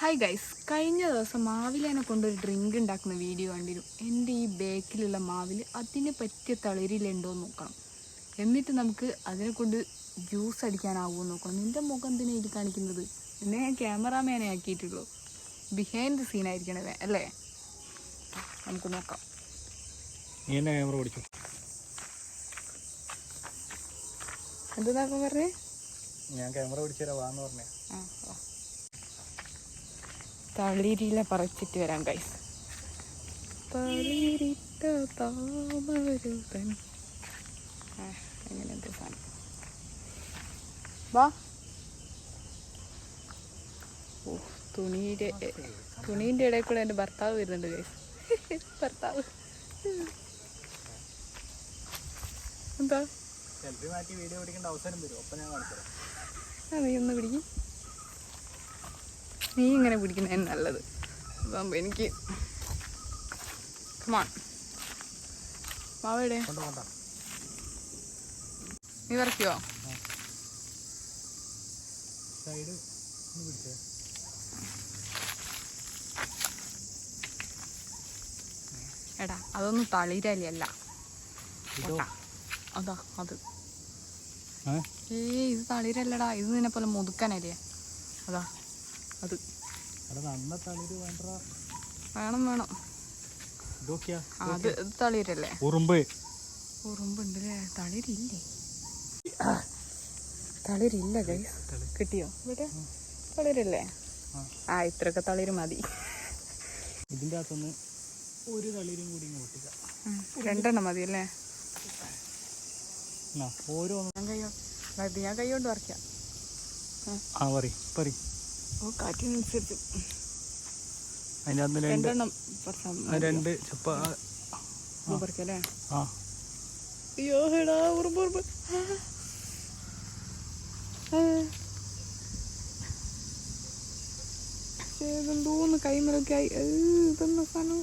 Hi guys കഴിഞ്ഞ ദിവസം മാവിലേനെ കൊണ്ടൊരു ഡ്രിങ്ക് ഉണ്ടാക്കുന്ന വീഡിയോ കണ്ടിരുന്നു. എന്റെ ഈ ബേക്കിലുള്ള മാവിൽ അതിന് പറ്റിയ തളിരിലുണ്ടോ എന്ന് നോക്കണം. എന്നിട്ട് നമുക്ക് അതിനെ കൊണ്ട് ജ്യൂസ് അടിക്കാനാവുമോ എന്ന് നോക്കണം. നിന്റെ മുഖം എന്തിനാ ഇത് കാണിക്കുന്നത്? എന്നെ ഞാൻ ക്യാമറാമാനെ ആക്കിയിട്ടുള്ളൂ. ബിഹൈൻഡ് ദ സീൻ ആയിരിക്കണേ അല്ലേ? നമുക്ക് നോക്കാം. ക്യാമറ ഓടിച്ചു എന്താ പറഞ്ഞേ? ഞാൻ ക്യാമറ പിടിച്ചു തരാം വാന്ന് പറഞ്ഞേ. ആ വാ. തളിരില പറിച്ചിട്ട് വരാം ഗൈസ് തളിരിട്ട താമരൂപൻ. ആ, അങ്ങനെ എന്തോ സാധനം? വാ. ഓ തുണിയുടെ തുണീന്റെ ഇടയിൽ കൂടെ എന്റെ ഭർത്താവ് വരുന്നുണ്ട് ഗൈസ് ഭർത്താവ്. എന്താ? സെൽഫി മാറ്റി വീഡിയോ പിടിക്കേണ്ട അവസരം തരും. അപ്പം ഞാൻ കാണിച്ചു ആ നീ ഒന്ന് പിടിക്കും. നീ ഇങ്ങനെ പിടിക്കുന്നേ നല്ലത്. അപ്പം എനിക്ക് കമാൺ മാവയുടെ നീ വരയ്ക്കുവോ? എടാ അതൊന്നും തളിരലല്ല അല്ല അതാ അത്. ഏ? ഇത് തളിരല്ലടാ. ഇത് നിന്നെ പോലെ മുതുക്കാനല്ലേ. അതാ. അത്. വേണം വേണം. അത് തളിരല്ലേ? ഉറുമ്പ്. ഉറുമ്പുണ്ടല്ലേ? തളിരില്ലേ? തളിരില്ല കിട്ടിയോ? ഇവിടെ? തളിരല്ലേ? ആ. ഇത്രയൊക്കെ തളിര് മതി. ഇതിന്റെ അകത്തുനിന്ന് ഒരു തളിരും കൂടി ഇങ്ങോട്ടില്ല രണ്ടെണ്ണം മതി അല്ലേ ഓരോ ഞാൻ ഇത് ഞാൻ കൈ കൊണ്ട് വരയ്ക്കാം. ആ പറയും പറി കാറ്റിനനുസരിച്ച്. രണ്ട് രണ്ടെണ്ണം രണ്ട് ചപ്പ പറിക്കാം ആ. അയ്യോ ഉറുമ്പ് ഉറുമ്പ്. കൈമലൊക്കെ ആയി. ഇതെന്നാ സാധനം.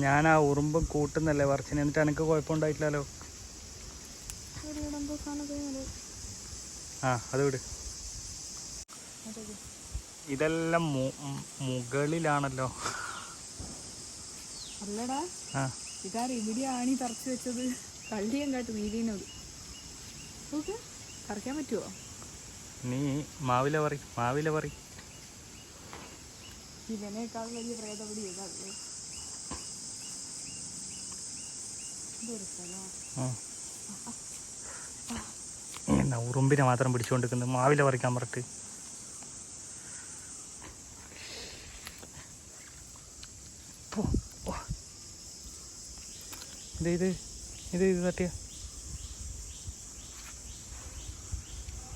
ഞാൻ ആ ഉറുമ്പും കൂട്ടുന്നല്ലേ വർച്ചിന് എന്നിട്ട് എനിക്ക് കുഴപ്പമുണ്ടായിട്ടില്ലല്ലോ. ആ അത് വിട്. ഇതെല്ലാം മുകളിലാണല്ലോ. അല്ലടാ. ആ. ഇതാര് ഇവിടെ ആണി തറച്ചു വെച്ചത്? കള്ളിയും കാട്ട് വീടിനത് നോക്ക് പറിക്കാൻ പറ്റുമോ നീ മാവില പറി മാവില പറി. ഇവനേക്കാൾ വലിയ പ്രേതപടി ഏതാണല്ലേ എന്നാ ഉറുമ്പിനെ മാത്രം പിടിച്ചുകൊണ്ടിരിക്കുന്നത് മാവില പറിക്കാൻ പറഞ്ഞിട്ട്. ഇത് ഇത് ഇത് ഇത് തട്ടിയ.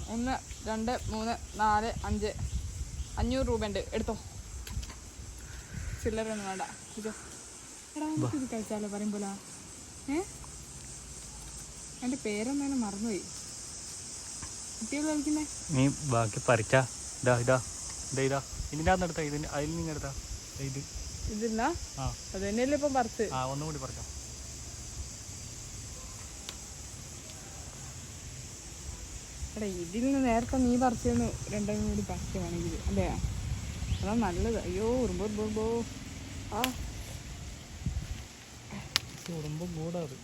ഒന്ന് രണ്ട് മൂന്ന് നാല് അഞ്ച്. അഞ്ഞൂറ് രൂപ ഉണ്ട് എടുത്തോ. ചില്ലറൊന്നും വേണ്ട. ഇത്. ഇത് കഴിച്ചാലോ? പറയുമ്പോലാ ഏ? എന്റെ പേരൊന്നും മറന്നുപോയി. നീ ബാക്കി പറിച്ചാ. ഇതാ ഇതാ. ഇതാ ഇതാ. ഇതിന്റെ അകത്ത് എടുത്താ. ഇതിന്റെ അതിൽ നിന്ന് എടുത്താ. ഇത്. ഇതില്ല ആ. അത് തന്നെയല്ലേ ഇപ്പം പറിച്ച് ആ ഒന്നും കൂടി പറിച്ചോ. എടാ ഇതിൽ നിന്ന് നേരത്തെ നീ പറിച്ചെന്ന് രണ്ടും കൂടി പറിക്കുകയാണെങ്കിൽ അല്ലേ? അതാ നല്ലത്. അയ്യോ ഉറുമ്പോ ഉറുമ്പോ ആ. ഉറുമ്പും കൂടാത്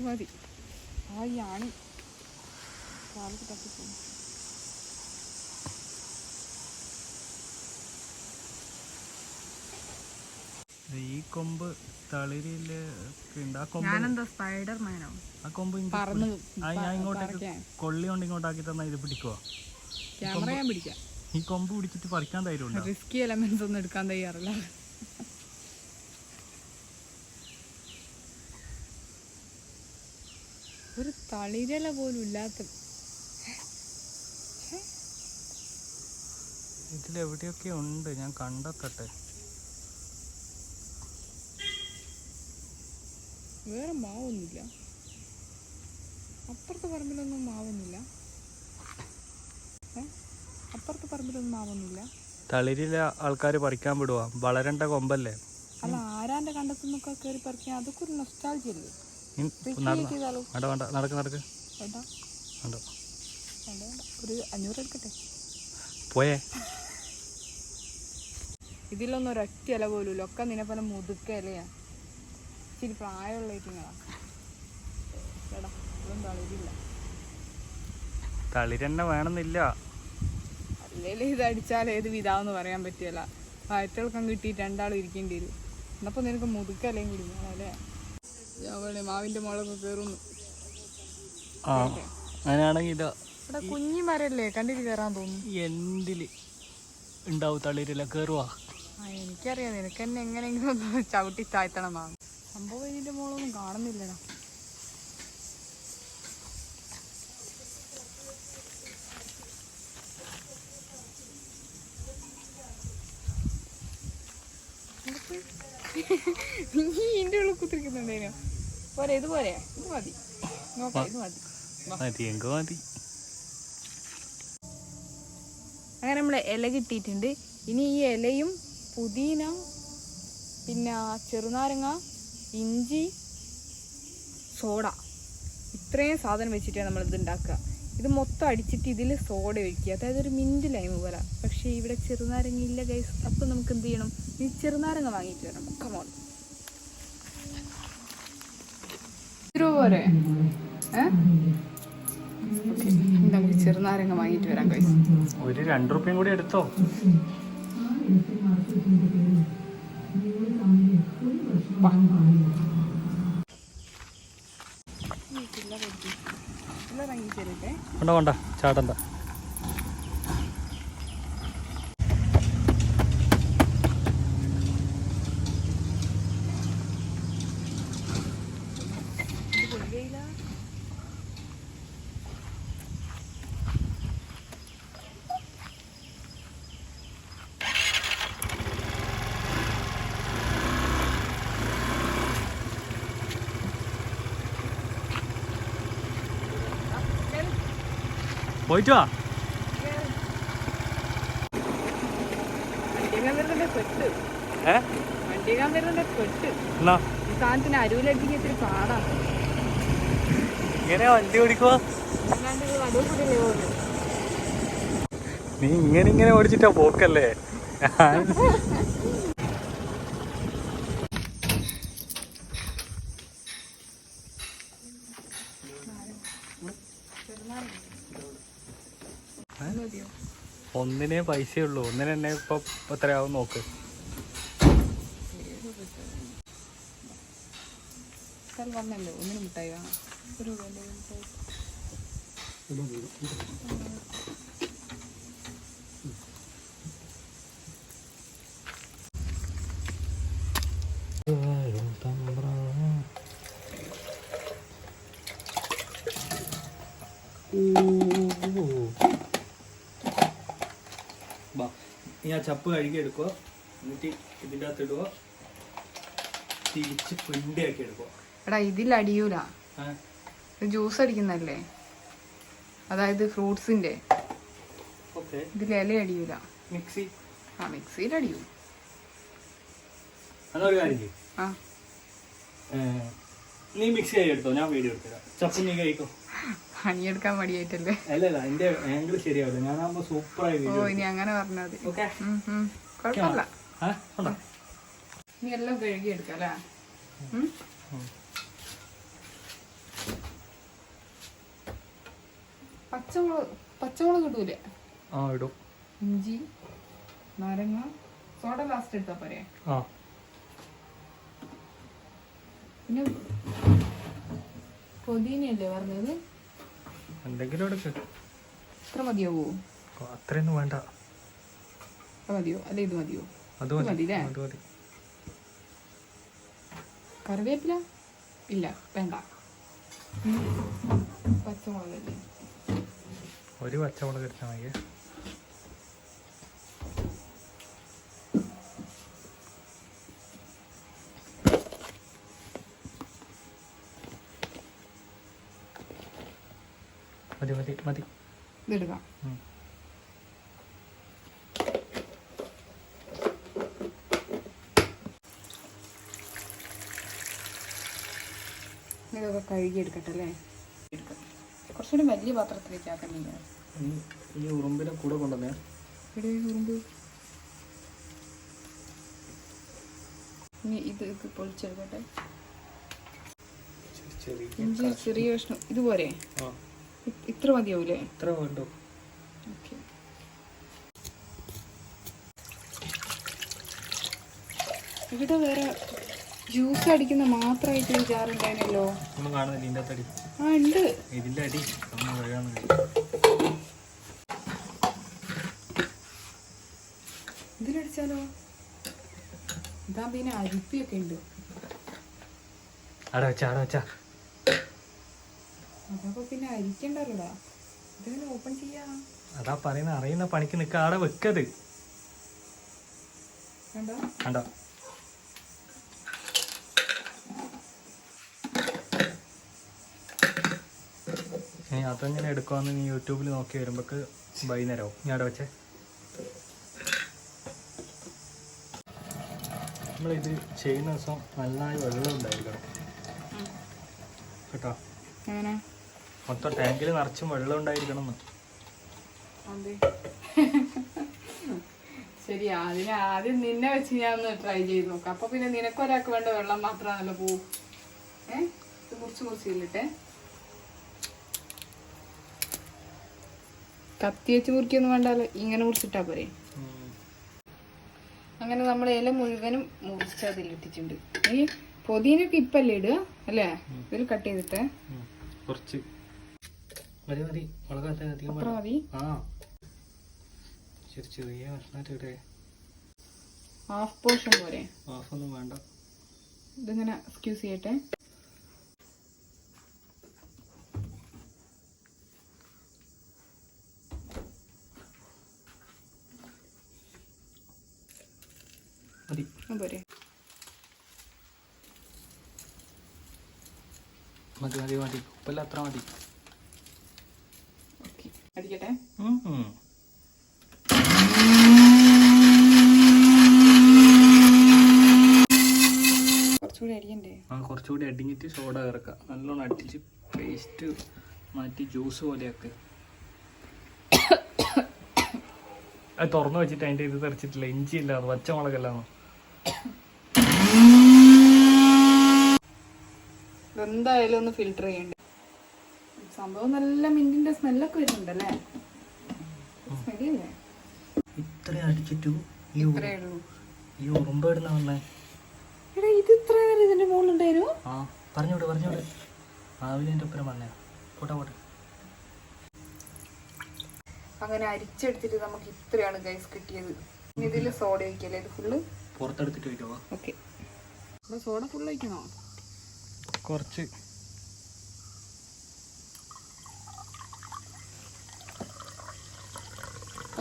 മതി. ആ ഈ ആണി. കാലത്ത് തട്ടിപ്പോയി ഈ കൊമ്പ് തളിരിൽ ഉണ്ട്. ആ കൊമ്പ് ഞാനെന്താ സ്പൈഡർ മാനോ ആ കൊമ്പ് ഇങ്ങ് പറന്ന് ആ ഞാൻ ഇങ്ങോട്ടേക്ക് കൊള്ളി കൊണ്ട് ഇങ്ങോട്ടാക്കി തന്നാ ഇത് പിടിക്കുവോ? ക്യാമറ ഞാൻ പിടിക്കാം. ഈ കൊമ്പ് പിടിച്ചിട്ട് പറിക്കാൻ ധൈര്യമുണ്ടോ? റിസ്കി എലമെന്റ്സ് ഒന്നും എടുക്കാൻ തയ്യാറില്ല. ഒരു തളിരല പോലും ഇല്ലാത്ത ഇതിലെവിടെയൊക്കെ ഉണ്ട്? ഞാൻ കണ്ടെത്തട്ടെ. വേറെ മാവൊന്നുമില്ല. അപ്പുറത്തെ പറമ്പിലൊന്നും മാവൊന്നുമില്ല. അപ്പുറത്ത് പറമ്പിലൊന്നും മാവൊന്നുമില്ല. തളിരിലെ ആൾക്കാർ പറിക്കാൻ വിടുവാ. വളരണ്ട കൊമ്പല്ലേ? അല്ല ആരാന്റെ കണ്ടെത്തുന്നൊക്കെ കയറി പറിക്കാൻ അതൊക്കെ ഒരു നൊസ്റ്റാൾജി അല്ലേ? നീ Recreate നടന്ന? ചെയ്താലോ? വേണ്ട വേണ്ട നടക്ക് നടക്ക്. ഒരു അഞ്ഞൂറ് എടുക്കട്ടെ? പോയേ. ഇതിലൊന്നും ഒരൊറ്റ ഇല പോലും ഇല്ല ഒക്കെ നിന്നെ പോലെ മുതുക്ക ഇലയാ. ഇച്ചിരി പ്രായമുള്ള ഐറ്റങ്ങളാ എടാ ഇതൊന്നും തളിരില്ല. തളിരെണ്ണ വേണമെന്നില്ല. അല്ലെങ്കിൽ ഇത് അടിച്ചാൽ ഏത് വിധാവെന്ന് പറയാൻ പറ്റിയല്ല വയറ്റിളക്കം കിട്ടിയിട്ട് രണ്ടാളും ഇരിക്കേണ്ടി വരും. എന്നപ്പോൾ നിനക്ക് മുതുക്കലയും കൂടി വേണം അല്ലേ? മാവിന്റെ മുളക് കയറുന്നു ആ അങ്ങനെയാണെങ്കിൽ ഇതാ ഇവിടെ കുഞ്ഞി മരല്ലേ? കണ്ടിട്ട് കയറാൻ തോന്നുന്നു. എന്തിൽ ഉണ്ടാവും തളിരില്ല കയറുവാ എനിക്കറിയാം. നിനക്ക് തന്നെ എങ്ങനെയെങ്കിലും ഒന്ന് ചവിട്ടി താഴ്ത്തണം മാം. സംഭവം ഇതിന്റെ മോളൊന്നും കാണുന്നില്ലടാ. നീ ഇതിന്റെ ഉള്ളിൽ കുത്തിരിക്കുന്നുണ്ടേനോ പോരെ ഇത് പോരെ. ഇത് മതി. നോക്കാം ഇത് മതി. മതി അങ്ങനെ നമ്മൾ ഇല കിട്ടിയിട്ടുണ്ട്. ഇനി ഈ ഇലയും പുതിന പിന്നെ ചെറുനാരങ്ങ ഇഞ്ചി സോഡ. ഇത്രയും സാധനം വെച്ചിട്ടാണ് നമ്മൾ ഇത് ഉണ്ടാക്കുക. ഇത് മൊത്തം അടിച്ചിട്ട് ഇതിൽ സോഡ ഒഴിക്കുക. അതായത് ഒരു മിന്റ് ലൈം പോലെ. പക്ഷേ ഇവിടെ ചെറുനാരങ്ങ ഇല്ല ഗൈസ് അപ്പം നമുക്ക് എന്ത് ചെയ്യണം? ഈ ചെറുനാരങ്ങ വാങ്ങിയിട്ട് വരണം. കമോൺ രൂപ പോരെ നമുക്ക് ചെറുനാരങ്ങ വാങ്ങിയിട്ട് വരാം ഗൈസ് ഒരു രണ്ട് റുപ്യം കൂടി എടുത്തോ? കൊണ്ട കൊണ്ട പോയിട്ട് വാ വണ്ടിക്കാൻ വരുന്നുണ്ട് പെട്ട് ഏ വണ്ടിക്കാൻ വരുന്നുണ്ട് പെട്ട് എന്നാ ഈ സാധനത്തിന് അരുവിലടിക്കാൻ പാടാണ് ഇങ്ങനെ വണ്ടി ഓടിക്കുവാ? നീ ഇങ്ങനെ ഇങ്ങനെ ഓടിച്ചിട്ടാ പോക്കല്ലേ? ഒന്നിനേ പൈസയുള്ളൂ. ഒന്നിന് തന്നെ ഇപ്പൊ എത്രയാവും നോക്ക്. വന്നല്ലോ? ഒന്നിനും മിഠായി വേണം. ഒരു ആ ചപ്പ് കഴുകി എടുക്കുക എന്നിട്ട് ഇതിന്റെ അകത്ത് ഇടുക തിരിച്ച് പിണ്ടിയാക്കി എടുക്കുക. എടാ ഇതിൽ അടിയൂല. ജ്യൂസ് അടിക്കുന്നല്ലേ അതായത് ഫ്രൂട്ട്സിന്റെ ഇതിൽ ഇല അടിയൂല. മിക്സി. ആ മിക്സിയിൽ അടിയൂ. എന്നൊരു കാര്യം. ആ. നീ മിക്സി ആയി എടുത്തോ? ഞാൻ വീഡിയോ എടുത്തരാം ചപ്പ് നീ കഴിക്കോ പണിയെടുക്കാൻ മടിയായിട്ടല്ലേ? അല്ലല്ല അല്ല എന്റെ ആംഗിൾ ശരിയാവില്ല ഞാനാകുമ്പോൾ സൂപ്പറായി ഓ ഇനി അങ്ങനെ പറഞ്ഞാൽ മതി. കുഴപ്പമില്ല. ഇനി എല്ലാം കഴുകി എടുക്കാം അല്ലേ? പച്ചമുളക് പച്ചമുളക് കിട്ടൂലേ ആ ഇടും. ഇഞ്ചി നാരങ്ങ സോഡ ലാസ്റ്റ് എടുത്താ പോരെ? പിന്നെ പൊതിനയല്ലേ പറഞ്ഞത്? എന്തെങ്കിലും എടുക്ക്. ഇത്ര മതിയാവോ അത്രയൊന്നും വേണ്ട. മതിയോ? അല്ല ഇത് മതിയോ? അത് മതി. അത് മതി. കറിവേപ്പില? ഇല്ല വേണ്ട. പച്ചമുളകല്ലേ ഒരു പച്ചമുളക് എടുത്താൽ മതി ഇതെടുക്കാം ഉം. ഇതൊക്കെ കഴുകി എടുക്കട്ടെ അല്ലേ? കുറച്ചുകൂടി വലിയ പാത്രത്തിലേക്ക് ആക്കുന്നില്ല ഈ ഉറുമ്പിനെ കൂടെ കൊണ്ടുവന്നേ. ഇവിടെ ഉറുമ്പ്. ഇനി ഇത് പൊളിച്ചെടുക്കട്ടെ. ചെറിയ കഷ്ണം. ഇതുപോലെ. ആ. ഇത്ര മതിയാവൂലേ? ഇത്ര വേണ്ടോ. ഓക്കെ. ഇവിടെ വേറെ ജ്യൂസ് അടിക്കുന്ന മാത്രമായിട്ട് ഒരു ജാർ ഉണ്ടായിരുന്നല്ലോ. ഒന്നും കാണുന്നില്ല ഇതിന്റെ അടി ആ ഉണ്ട്. ഇതിന്റെ അടി. നമ്മൾ കഴുകാന്ന് ഇതിലടിച്ചാലോ ഇതാ പിന്നെ അരിപ്പിയൊക്കെ ഉണ്ട്. അവിടെ വെച്ചാ അവിടെ വെച്ചാ. അതപ്പോ പിന്നെ അരിക്കണ്ടല്ലോടാ? ഇതെങ്ങനെ ഓപ്പൺ ചെയ്യാ? അതാ പറയുന്ന അറിയുന്ന പണിക്ക് നിക്ക അവിടെ വെക്കത്. കണ്ടോ? ഇനി അതെങ്ങനെ എടുക്കുവാന്ന് നീ യൂട്യൂബിൽ നോക്കി വരുമ്പോക്ക് വൈകുന്നേരവും. ഞാൻ അവിടെ വെച്ചേ. നമ്മളിത് ചെയ്യുന്ന ദിവസം നന്നായി വെള്ളം ഉണ്ടായിരിക്കണം കേട്ടോ? മൊത്തം ടാങ്കിൽ നിറച്ചും വെള്ളം ഉണ്ടായിരിക്കണം ശരി അതിന് ആദ്യം നിന്നെ വെച്ച് ഞാൻ ഒന്ന് ട്രൈ ചെയ്ത് നോക്കാം. അപ്പൊ പിന്നെ നിനക്ക് ഒരാൾക്ക് വേണ്ട വെള്ളം മാത്രമാണല്ലോ പോവും. ഏ? ഇത് മുറിച്ച് മുറിച്ചില്ലിട്ടെ കത്തി വെച്ച് മുറിക്കൊന്നും വേണ്ടല്ലോ ഇങ്ങനെ മുറിച്ചിട്ടാ പോരെ. അങ്ങനെ നമ്മൾ ഇല മുഴുവനും മുറിച്ച് അതിലിട്ടിട്ടുണ്ട് ഈ പൊതിനൊക്കെ ഇപ്പല്ലേ ഇടുക? അല്ലേ? ഇതിൽ കട്ട് ചെയ്തിട്ട്. കുറച്ച്. മതി മതി അധികം. മതി ആ. ശരി ചെറിയ ഹാഫ് പോർഷൻ പോരെ. ഓഫൊന്നും വേണ്ട. ഇതിങ്ങനെ എക്സ്ക്യൂസ് ചെയ്യട്ടെ. മതി. പോരെ. മതി മതി മതി. ഉപ്പല്ല അത്ര മതി. അടിക്കട്ടെ. കുറച്ചുകൂടി ആ കുറച്ചുകൂടി അടിഞ്ഞിട്ട് സോഡ ഇറക്കുക നല്ലോണം അടിച്ച് പേസ്റ്റ് മാറ്റി ജ്യൂസ് പോലെയൊക്കെ. അത് തുറന്നു വെച്ചിട്ട് അതിന്റെ ഇത് തെറിച്ചിട്ടില്ല. ഇഞ്ചി ഇല്ല അത് പച്ചമുളകല്ലാന്നോ. എന്തായാലും ഒന്ന് ഫിൽട്ടർ ചെയ്യണ്ടേ? സംഭവം നല്ല മിന്റിന്റെ സ്മെല്ലൊക്കെ വരുന്നുണ്ടല്ലേ? സ്മെല്ലേ ഇത്ര അടിച്ചിട്ടു ഈ ഇത്രയേ ഉള്ളൂ. ഈ ഉറുമ്പ് ഇടുന്ന വന്നേ? എടാ ഇത് ഇത്ര നേരം ഇതിന്റെ മുകളിലുണ്ടായിരുന്നു. ആ പറഞ്ഞോട് പറഞ്ഞോട് രാവിലെ എന്റെ ഒപ്പരം വന്നേ. പോട്ടെ പോട്ടെ. അങ്ങനെ അരിച്ചെടുത്തിട്ട് നമുക്ക് ഇത്രയാണ് ഗൈസ് കിട്ടിയത്. ഇതിൽ സോഡ ഒഴിക്കല്ലേ? ഇത് ഫുള്ള് പുറത്തെടുത്തിട്ട് ഓക്കെ സോഡ ഫുള്ള് ഒഴിക്കണോ? കുറച്ച്. ഓ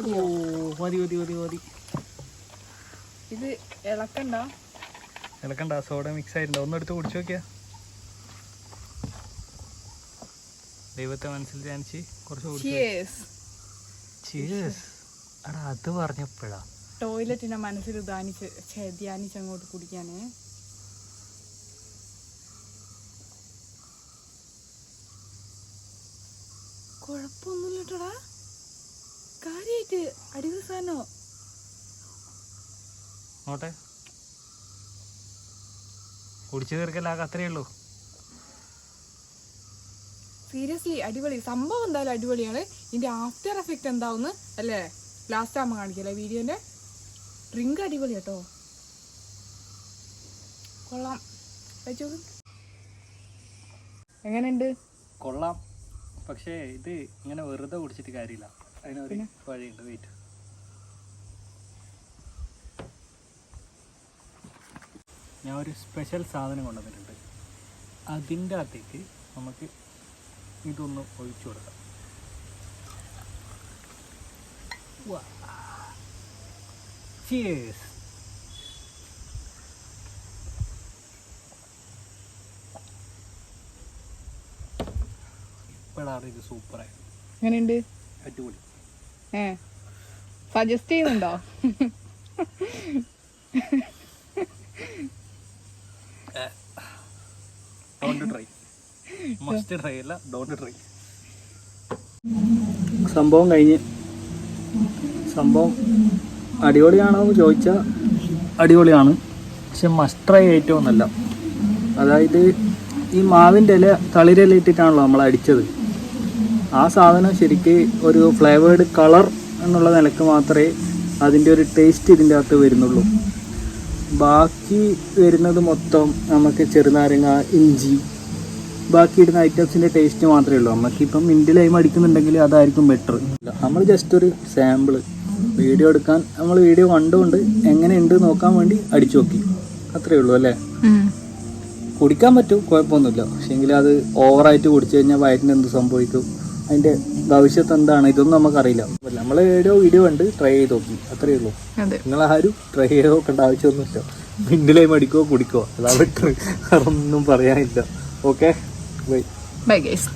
മതി മതി മതി മതി. ഇത് ഇളക്കണ്ട. ഇളക്കണ്ട സോഡ മിക്സ് ആയിട്ടുണ്ട്. ഒന്നെടുത്ത് കുടിച്ചു നോക്കിയാ. ദൈവത്തെ മനസ്സിൽ ധ്യാനിച്ച് കുറച്ച് Cheers. എടാ അത് പറഞ്ഞപ്പോഴാ. ടോയ്ലറ്റിനെ മനസ്സിൽ ധ്യാനിച്ച് ധ്യാനിച്ച് അങ്ങോട്ട് കുടിക്കാനേ. കുഴപ്പമൊന്നുമില്ല കേട്ടോടാ കാര്യമായിട്ട് അടിപൊളി സാധനോ നോട്ടെ. കുടിച്ചു തീർക്കല്ല അത്രയേ ഉള്ളൂ. സീരിയസ്ലി അടിപൊളി. സംഭവം എന്തായാലും അടിപൊളിയാണ്. ഇതിന്റെ ആഫ്റ്റർ എഫക്റ്റ് എന്താവുന്ന് അല്ലേ? ലാസ്റ്റ് ആകുമ്പോൾ കാണിക്കല്ലേ വീഡിയോന്റെ? ഡ്രിങ്ക് അടിപൊളി കേട്ടോ. കൊള്ളാം. വെച്ചോളൂ എങ്ങനെയുണ്ട്? കൊള്ളാം. പക്ഷേ ഇത് ഇങ്ങനെ വെറുതെ കുടിച്ചിട്ട് കാര്യമില്ല. അതിനൊരു? വഴിയുണ്ട് വെയിറ്റ് ഞാൻ ഒരു സ്പെഷ്യൽ സാധനം കൊണ്ടുവന്നിട്ടുണ്ട്. അതിന്റെ അകത്തേക്ക് നമുക്ക് ഇതൊന്ന് ഒഴിച്ചു കൊടുക്കാം. ഇപ്പോഴാണ് ഇത് സൂപ്പറായി. എങ്ങനെയുണ്ട്? അടിപൊളി. ഏ. സജസ്റ്റ് ചെയ്യുന്നുണ്ടോ? ട്രൈ മസ്റ്റ് ട്രൈ അല്ല ഡോണ്ട് ട്രൈ സംഭവം കഴിഞ്ഞ്. സംഭവം അടിപൊളിയാണോ എന്ന് ചോദിച്ചാൽ അടിപൊളിയാണ്. പക്ഷെ മസ്റ്റ് ട്രൈ ഏറ്റവും നല്ല. അതായത് ഈ മാവിന്റെ ഇല തളിരില ഇട്ടിട്ടാണല്ലോ നമ്മൾ അടിച്ചത്. ആ സാധനം ശരിക്ക് ഒരു ഫ്ലേവേർഡ് കളർ എന്നുള്ള നിലയ്ക്ക് മാത്രമേ അതിന്റെ ഒരു ടേസ്റ്റ് ഇതിന്റെ അകത്ത് വരുന്നുള്ളൂ. ബാക്കി വരുന്നത് മൊത്തം നമുക്ക് ചെറുനാരങ്ങ ഇഞ്ചി ബാക്കി ഇടുന്ന ഐറ്റംസിന്റെ ടേസ്റ്റ് മാത്രമേ ഉള്ളൂ. നമുക്കിപ്പം മിന്റ് ലൈം അടിക്കുന്നുണ്ടെങ്കിൽ അതായിരിക്കും ബെറ്റർ നമ്മൾ ജസ്റ്റ് ഒരു സാമ്പിൾ വീഡിയോ എടുക്കാൻ നമ്മൾ വീഡിയോ കണ്ടുകൊണ്ട് എങ്ങനെയുണ്ട് നോക്കാൻ വേണ്ടി അടിച്ചു നോക്കി. അത്രയേ ഉള്ളൂ അല്ലേ? കുടിക്കാൻ പറ്റും കുഴപ്പമൊന്നുമില്ല. പക്ഷേങ്കിൽ അത് ഓവറായിട്ട് കുടിച്ചു കഴിഞ്ഞാൽ വയറ്റിന് എന്ത് സംഭവിക്കും? അതിന്റെ ഭവിഷ്യത്ത് എന്താണ്? ഇതൊന്നും നമുക്കറിയില്ല. നമ്മൾ വീഡിയോ വീഡിയോ കണ്ട് ട്രൈ ചെയ്ത് നോക്കി. അത്രേ ഉള്ളൂ. നിങ്ങൾ ആരും ട്രൈ ചെയ്ത് നോക്കേണ്ട ആവശ്യമൊന്നുമില്ല. മിണ്ടിലായി മടിക്കോ കുടിക്കോ. അതാ ബെറ്റർ ഒന്നും പറയാനില്ല. Okay bye bye guys